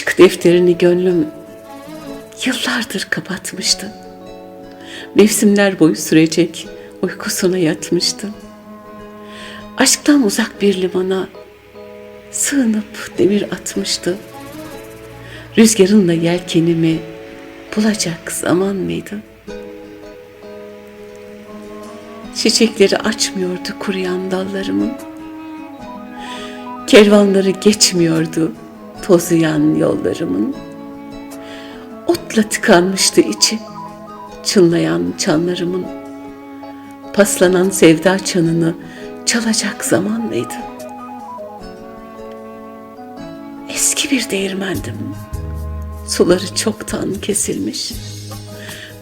Aşk defterini gönlüm yıllardır kapatmıştı. Mevsimler boyu sürecek uykusuna yatmıştı. Aşktan uzak bir limana sığınıp demir atmıştı. Rüzgarınla yelkenimi bulacak zaman mıydı? Çiçekleri açmıyordu kuruyan dallarımın. Kervanları geçmiyordu tozuyan yollarımın. Otla tıkanmıştı içi, çınlayan çanlarımın. Paslanan sevda çanını çalacak zaman mıydı? Eski bir değirmendim. Suları çoktan kesilmiş.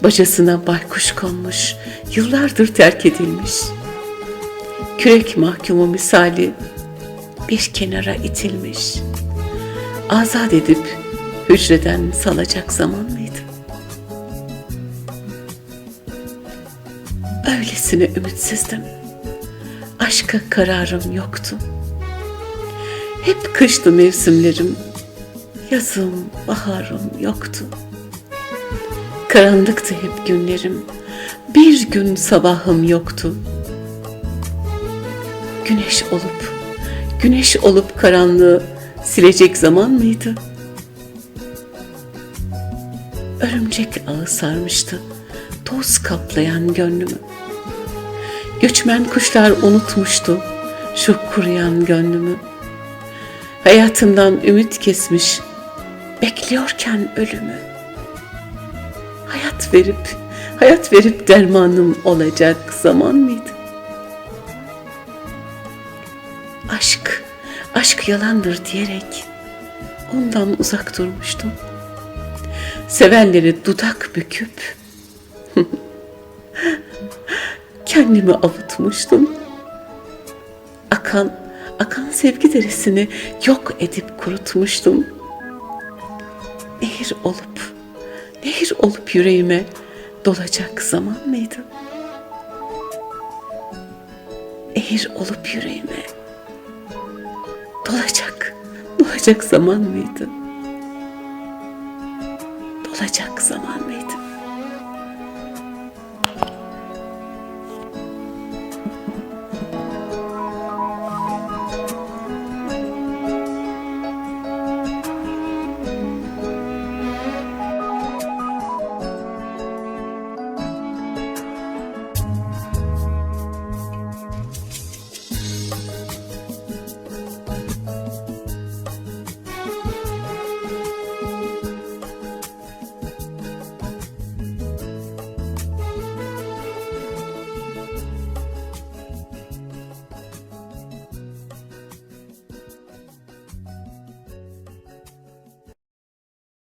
Bacasına baykuş konmuş, yıllardır terk edilmiş. Kürek mahkumu misali bir kenara itilmiş. Azat edip hücreden salacak zaman mıydı? Öylesine ümitsizdim. Aşka kararım yoktu. Hep kıştı mevsimlerim. Yazım, baharım yoktu. Karanlıktı hep günlerim. Bir gün sabahım yoktu. Güneş olup, güneş olup karanlığı silecek zaman mıydı? Örümcek ağı sarmıştı, toz kaplayan gönlümü. Göçmen kuşlar unutmuştu şu kuruyan gönlümü. Hayatımdan ümit kesmiş, bekliyorken ölümü. Hayat verip, hayat verip dermanım olacak zaman mıydı? Aşk, aşk yalandır diyerek ondan uzak durmuştum. Sevenleri dudak büküp kendimi avutmuştum. Akan, akan sevgi deresini yok edip kurutmuştum. Nehir olup, nehir olup yüreğime dolacak zaman mıydı? Nehir olup yüreğime Dolacak, dolacak zaman mıydı? Dolacak zaman mıydı?